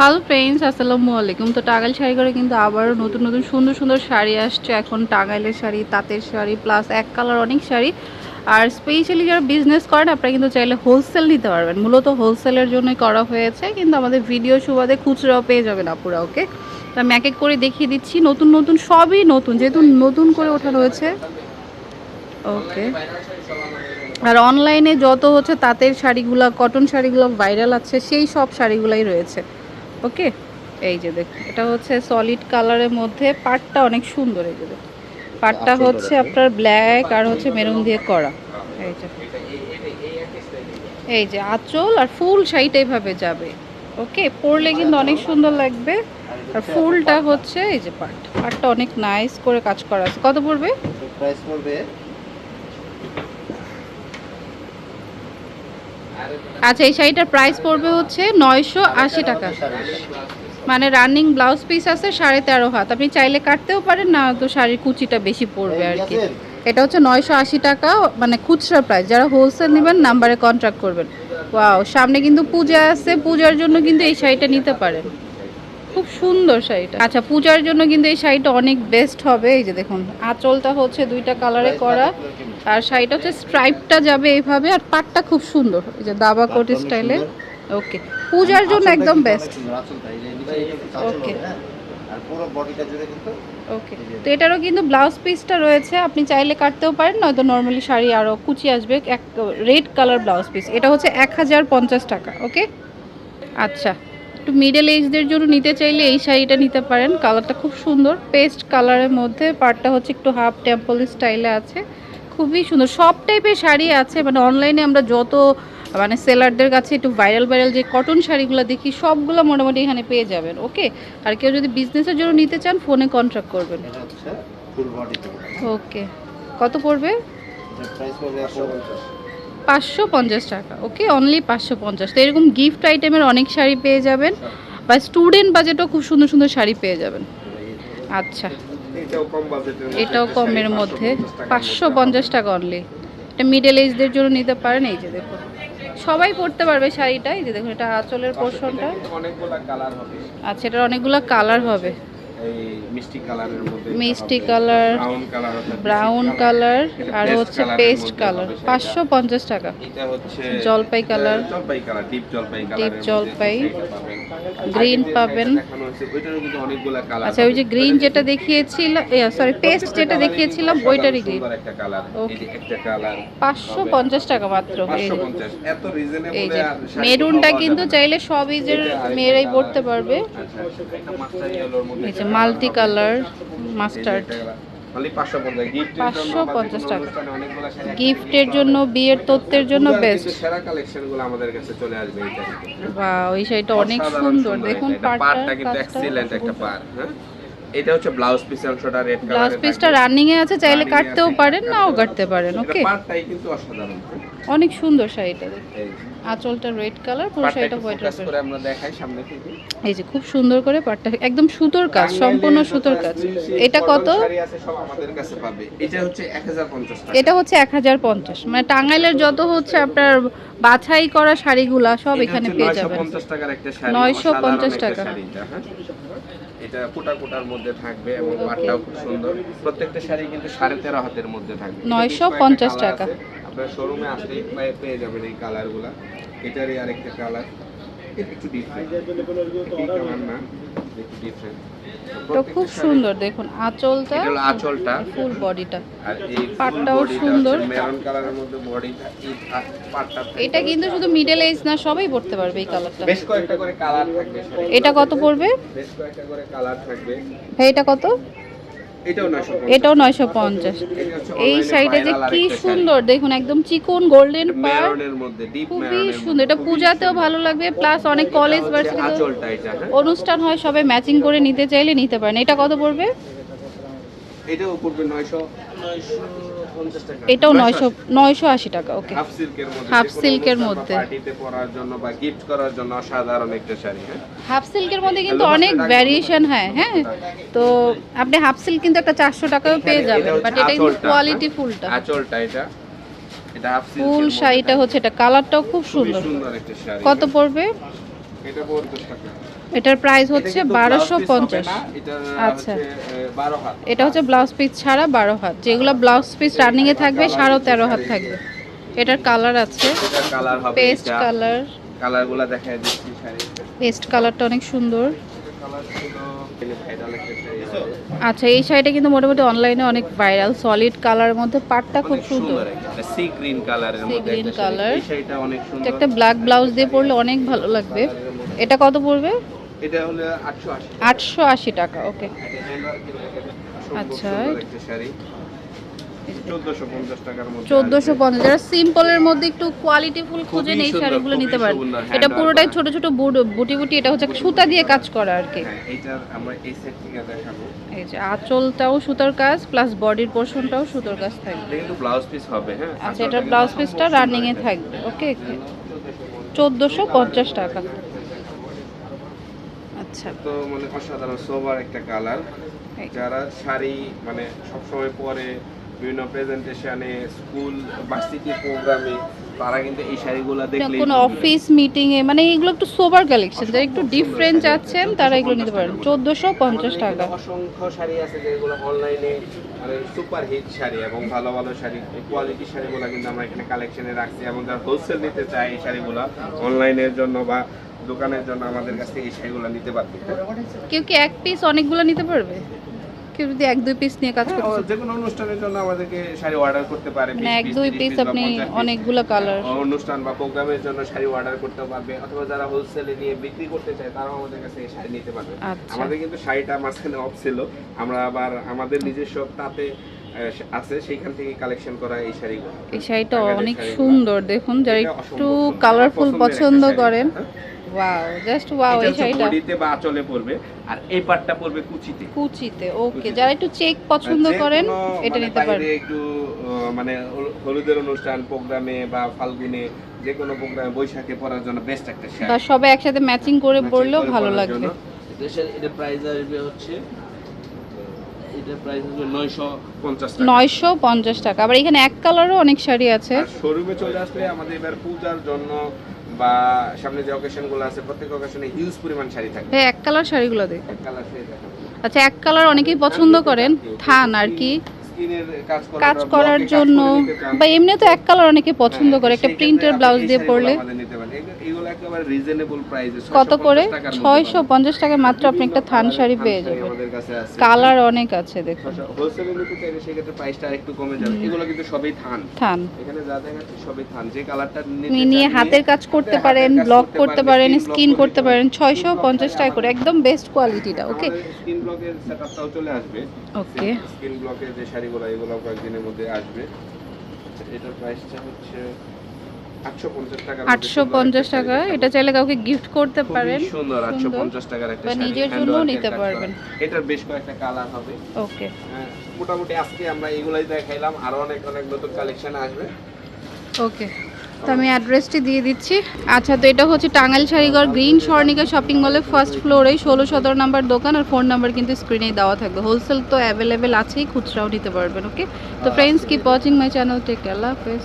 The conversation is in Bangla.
হ্যালো ফ্রেন্ডস আসসালামু আলাইকুম। তো টাঙ্গাইল শাড়ি করে কিন্তু আবারও নতুন নতুন সুন্দর সুন্দর শাড়ি আসছে। এখন টাঙ্গাইলের শাড়ি, তাঁতের শাড়ি প্লাস এক কালার অনেক শাড়ি। আর স্পেশালি যারা বিজনেস করেন, আপনারা কিন্তু চাইলে হোলসেল নিতে পারবেন। মূলত হোলসেলের জন্যই করা হয়েছে, কিন্তু আমাদের ভিডিও সুবাদে খুচরাও পেয়ে যাবেন আপুরা ওকে তো আমি এক এক করে দেখিয়ে দিচ্ছি। নতুন নতুন, সবই নতুন, যেহেতু নতুন করে ওঠা রয়েছে। ওকে আর অনলাইনে যত হচ্ছে তাঁতের শাড়িগুলো কটন শাড়িগুলো ভাইরাল আছে, সেই সব শাড়িগুলাই রয়েছে। ওকে? এই যে দেখ এটা হচ্ছে সলিড কালারের মধ্যে পাটটা অনেক সুন্দর এই যে দেখ। পাটটা হচ্ছে আপনার ব্ল্যাক আর হচ্ছে মেরুন দিয়ে করা। এই যে। এই যে আঁচল আর ফুল শাড়িটা এইভাবে যাবে। ওকে? পরলে কিন্তু অনেক সুন্দর লাগবে। আর ফুলটা হচ্ছে এই যে পাট। পাটটা অনেক নাইস করে কাজ করা আছে। কত পড়বে? প্রাইস পড়বে আচ্ছা এই শাড়িটার প্রাইস পড়বে হচ্ছে নয়শো আশি টাকা। মানে রানিং ব্লাউজ পিস আছে সাড়ে তেরো হাত। আপনি চাইলে কাটতেও পারেন, না তো শাড়ির কুচিটা বেশি পড়বে আর কি। এটা হচ্ছে নয়শো আশি টাকা মানে খুচরা প্রাইস যারা হোলসেল নেবেন নাম্বারে কন্ট্যাক্ট করবেন। ওয়াও সামনে কিন্তু পূজা আছে, পূজার জন্য কিন্তু এই শাড়িটা নিতে পারেন। খুব সুন্দর শাড়িটা। আচ্ছা পূজার জন্য কিন্তু এই শাড়িটা অনেক বেস্ট হবে। এই যে দেখুন আঁচলটা হচ্ছে দুইটা কালারে করা। আর শাড়িটা হচ্ছে স্ট্রাইপটা যাবে এইভাবে আর পাটটা খুব সুন্দর। এই যে দাবা কোট স্টাইলে ওকে পূজার জন্য একদম বেস্ট ওকে আর পুরো বডিটা জুড়ে কিন্তু ওকে তো এটারও কিন্তু ব্লাউজ পিসটা রয়েছে। আপনি চাইলে কাটতেও পারেন নয়তো নর্মালি শাড়ি আরও কুচি আসবে। এক রেড কালার ব্লাউজ পিস এটা হচ্ছে এক হাজার পঞ্চাশ টাকা ওকে আচ্ছা। একটু মিডল এজদের জন্য নিতে চাইলে এই শাড়িটা নিতে পারেন। কালারটা খুব সুন্দর। পেস্ট কালারের মধ্যে পার্টটা হচ্ছে একটু হাফ টেম্পল স্টাইলে আছে। খুবই সুন্দর। সব টাইপের শাড়ি আছে। মানে অনলাইনে আমরা যত মানে সেলারদের কাছে একটু ভাইরাল ভাইরাল যে কটন শাড়িগুলো দেখি সবগুলো মোটামুটি এখানে পেয়ে যাবেন। ওকে আর কেউ যদি বিজনেসের জন্য নিতে চান ফোনে কন্ট্যাক্ট করবেন। ওকে কত পড়বে? পাঁচশো পঞ্চাশ টাকা ওকে অনলি পাঁচশো পঞ্চাশ। তো এরকম গিফট আইটেমের অনেক শাড়ি পেয়ে যাবেন বা স্টুডেন্ট বাজেটও খুব সুন্দর সুন্দর শাড়ি পেয়ে যাবেন। আচ্ছা। এটাও কমের মধ্যে। পাঁচশো পঞ্চাশ টাকা অনলি এটা মিডল এজদের জন্য নিতে পারেন এই যে দেখুন। সবাই পরতে পারবে শাড়িটা এই যে দেখুন এটা আঁচলের পোর্শনটা আচ্ছা এটার অনেকগুলো কালার হবে। মিষ্টি কালারের মধ্যে মিষ্টি colour brown colour brown colour আর হচ্ছে পেস্ট কালার হবে সেটা। পাঁচশো পঞ্চাশ টাকা। এটা হচ্ছে জলপাই কালার। জলপাই কালার ডিপ জলপাই কালার Deep জলপাই। গ্রিন পাবেন। অনেকগুলা কালার আচ্ছা ওই যে গ্রিন যেটা দেখিয়েছিলাম সরি পেস্ট যেটা দেখিয়েছিলাম ওইটারই গ্রিন একটা কালার একটা টাকা মাত্র। 550 এত রিজনেবল মেরুনটা কিন্তু চাইলে সব এজের মেয়েরাই পড়তে পারবে। আচ্ছা এই যে মাল্টি কালার মাস্টার্ড। খালি 550 গিফটের জন্য 550 টাকা। গিফটের জন্য বিয়ের তত্ত্বের জন্য বেস্ট সেরা কালেকশনগুলো আমাদের কাছে চলে আসবে এই বা ওই শাড়িটা অনেক সুন্দর। দেখুন কিন্তু এক্সিলেন্ট একটা পার হ্যাঁ? এটা হচ্ছে ব্লাউজ পিস অংশটা রেড কালার ব্লাউজ পিসটা রানিং এ আছে চাইলে কাটতেও পারেন নাও কাটতে পারেন ওকে কিন্তু অসাধারণ? অনেক সুন্দর শাড়িটা এই আঁচলটা রেড কালার পুরো শাড়িটা হোয়াইট করে আমরা দেখাই সামনে থেকে। এই যে খুব সুন্দর করে পাটটা একদম সুতোর কাজ সম্পূর্ণ সুতোর কাজ। এটা কত? এটা হচ্ছে 1050 টাকা। এটা হচ্ছে এক হাজার পঞ্চাশ। মানে টাঙ্গাইলের যত হচ্ছে আপনার বাছাই করা শাড়িগুলা সব এখানে পেয়ে যাবেন। 950 টাকার একটা শাড়ি 950 টাকা। এটা? কোটা কোটার মধ্যে থাকবে এবং পাটটাও খুব সুন্দর। প্রত্যেকটা শাড়ি কিন্তু সাড়ে তেরো হাতের মধ্যে থাকবে। নয়শো পঞ্চাশ টাকা। আপনার শোরুমে আসলেই পেয়ে- পেয়ে যাবেন এই কালারগুলা এটারই আরেকটা কালার একটু ডিফারেন্ট না একটু ডিফারেন্ট তো খুব সুন্দর দেখুন আঁচলটা এটা আঁচলটা। ফুল বডিটা আর এই পাটটাও সুন্দর। মেরুন কালারের মধ্যে বডিটা এটা কিন্তু শুধু মিডল এজ না সবাই পড়তে পারবে এই কালারটা বেশ কয়েকটা করে কালার থাকবে। এটা কত পড়বে? বেশ কয়েকটা করে কালার থাকবে। এটা কত? এটাও নয়শো পঞ্চাশ। এই শাড়িটা যে কি সুন্দর দেখুন একদম চিকন গোল্ডেন পার খুবই সুন্দর। এটা পূজাতেও ভালো লাগবে প্লাস অনেক কলেজ ভার্সিটি হ্যাঁ। অনুষ্ঠান হয় সবাই ম্যাচিং করে নিতে চাইলে নিতে পারেন। এটা কত পড়বে? এটাও পড়বে নয়শো নয়শো পঞ্চাশ টাকা। এটাও নয়শো নয়শো আশি। টাকা ওকে হাফ সিল্কের মধ্যে অনুষ্ঠান বা মধ্যে। পার্টিতে পরার জন্য বা গিফট করার জন্য অসাধারণ একটা শাড়ি হ্যাঁ? হাফ সিল্কের মধ্যে কিন্তু অনেক Mr. ভ্যারিয়েশন হয় হ্যাঁ। তো আপনি হাফ সিল্ক কিন্তু একটা চারশো টাকাও পেয়ে যাবেন বাট হচ্ছে এটা কিন্তু কোয়ালিটি হ্যাঁ? ফুলটা। আঁচলটা এটা। এটা হাফ সিল্ক ফুল শাড়িটা হচ্ছে এটা। কালারটাও খুব সুন্দর। সুন্দর একটা শাড়ি কত পড়বে? এটা পঞ্চাশ টাকা। এটার প্রাইস হচ্ছে বারোশো পঞ্চাশ। আচ্ছা। এটা হচ্ছে ব্লাউজ পিস ছাড়া বারো হাত। যেগুলো ব্লাউজ পিস রানিং এ থাকবে সাড়ে তেরো হাত থাকবে। এটার কালার আছে। কালার পেস্ট কালার কালারগুলো দেখা দিচ্ছি পেস্ট কালারটা অনেক সুন্দর। কালার। আচ্ছা এই শাড়িটা কিন্তু মোটামুটি অনলাইনে অনেক ভাইরাল সলিড কালার মধ্যে পাটটা খুব সুন্দর একটা সি গ্রিন কালারের মধ্যে green একটা এই শাড়িটা অনেক সুন্দর। এটা একটা ব্ল্যাক ব্লাউজ দিয়ে পরলে অনেক ভালো লাগবে। এটা কত পড়বে? এটা হলো 880 আটশো আশি টাকা ওকে। আচ্ছা। একটা শাড়ি। 1450 টাকার মধ্যে চোদ্দোশো আসবে। পঞ্চাশ যারা সিম্পলের মধ্যে একটু খুঁজেন এই শাড়িগুলো নিতে পারেন। এটা পুরোটাই work ছোট ছোট বুট- বুটি এটা হচ্ছে সুতা দিয়ে কাজ করা আর কি। হ্যাঁ, আমরা এই সেট থেকে দেখাবো। এই যে আঁচলটাও সুতার কাজ প্লাস বডির পোর্শনটাও সুতোর কাজ থাকবে। এটা কিন্তু ব্লাউজ পিস হবে হ্যাঁ? আচ্ছা এটার ব্লাউজ পিসটা রানিং এ থাকবে ওকে। চোদ্দোশো পঞ্চাশ টাকা। আচ্ছা। তো মানে অসাধারণ সোবার একটা কালার যারা শাড়ি মানে সবসময় পরে বিভিন্ন প্রেজেন্টেশনে স্কুল ভার্সিটি প্রোগ্রামে তারা কিন্তু এই শাড়িগুলো দেখলে কোনো অফিস মিটিং এ মানে এগুলো একটু সোবার কালেকশন যারা একটু ডিফারেন্ট চাচ্ছেন তারা এগুলো নিতে পারেন। চোদ্দোশো পঞ্চাশ টাকা। অসংখ্য শাড়ি আছে যেগুলো অনলাইনে মানে সুপার হিট শাড়ি এবং ভালো ভালো শাড়ি কোয়ালিটি শাড়িগুলো কিন্তু আমরা এখানে কালেকশনে রাখছি এবং যারা হোলসেল নিতে চায় এই শাড়িগুলো অনলাইনের জন্য বা দোকানের জন্য আমাদের কাছ থেকে এই শাড়িগুলো নিতে পারবে। কেউ কি এক পিস অনেকগুলো নিতে পারবে? কেউ যদি এক দুই পিস নিয়ে কাজ হ্যাঁ, করতে যে কোনো অনুষ্ঠানের জন্য আমাদেরকে শাড়ি অর্ডার করতে পারে মানে 20 এক দুই পিস আপনি 50 অনেকগুলো কালার অনুষ্ঠান বা প্রোগ্রামের জন্য শাড়ি অর্ডার করতে পারবে অথবা যারা হোলসেলে নিয়ে বিক্রি করতে চায় তারাও আমাদের কাছে এই শাড়ি নিতে পারবে। আচ্ছা। আমাদের কিন্তু শাড়িটা মাঝখানে অফ ছিল। আমরা আবার আমাদের নিজস্ব তাতে আছে সেইখান থেকে কালেকশন করা এই শাড়িগুলো। এই শাড়িটা অনেক সুন্দর দেখুন যারা একটু কালারফুল পছন্দ করেন। হ্যাঁ। ওয়াও জাস্ট ওয়াও এই শাড়িটা। বডিতে বা আঁচলে পড়বে আর এই পাটটা পড়বে কুচিতে। কুচিতে ওকে যারা একটু চেক পছন্দ করেন এটা মানে নিতে পারেন একটু মানে হলুদের অনুষ্ঠান প্রোগ্রামে বা ফাল্গুনে যে কোনো প্রোগ্রামে বৈশাখে পরার জন্য বেস্ট একটা শাড়ি বা সবাই একসাথে ম্যাচিং করে পরলেও ভালো লাগবে। এটা- এটা প্রাইস আসবে হচ্ছে এটা প্রাইস আসবে 950 টাকা। নয়শো পঞ্চাশ টাকা। আবার এখানে এক কালারও অনেক শাড়ি আছে। শোরুমে চলে আসলে আমাদের এবার পূজার জন্য বা সামনে যে অকেশনগুলো আছে প্রত্যেক অকেশনে হিউজ পরিমাণ শাড়ি থাকে হ্যাঁ এক কালার শাড়িগুলো দেখ। এক কালার শাড়ি। আচ্ছা এক কালার অনেকেই পছন্দ করেন থান আর কি। কাজ করার জন্য। বা এমনি তো এক কালার অনেকে পছন্দ হ্যাঁ, করে একটা প্রিন্টের ব্লাউজ দিয়ে পরলে। কত করে? ছয়শো পঞ্চাশ টাকা মাত্র আপনি একটা থান শাড়ি পেয়ে যাবেন। কালার অনেক আছে দেখুন। সবই থান। নিয়ে হাতের কাজ করতে পারেন ব্লক করতে পারেন স্কিন করতে পারেন ছয়শো পঞ্চাশ টাকা করে একদম বেস্ট কোয়ালিটিটা ওকে স্কিন ব্লকের সেটআপটাও চলে আসবে। ওকে স্কিন ব্লকের যে শাড়িগুলো এগুলো কয়েকদিনের মধ্যে আসবে। আচ্ছা, এটার প্রাইসটা হচ্ছে আটশো পঞ্চাশ টাকা। এটা চাইলে কাউকে গিফট করতে পারেন। সুন্দর 850 টাকার একটা নিজের নিতে পারবেন। এটার বেশ কয়েকটা কালার হবে। ওকে। হ্যাঁ, মোটামুটি আজকে আমরা এগুলাই দেখাইলাম। আরও অনেক অনেক নতুন কালেকশন আসবে। ওকে। তো আমি অ্যাড্রেসটি দিয়ে দিচ্ছি। আচ্ছা তো এটা হচ্ছে টাঙ্গাইল শাড়িগড় গ্রিন স্বর্ণিকা শপিং মলের ফার্স্ট ফ্লোরে ষোলো সতেরো নাম্বার দোকান আর ফোন নাম্বার কিন্তু স্ক্রিনেই দেওয়া থাকবে। হোলসেল তো অ্যাভেলেবেল আছেই খুচরাও নিতে পারবেন ওকে তো friends keep watching my channel take আল্লাহ হাফেজ।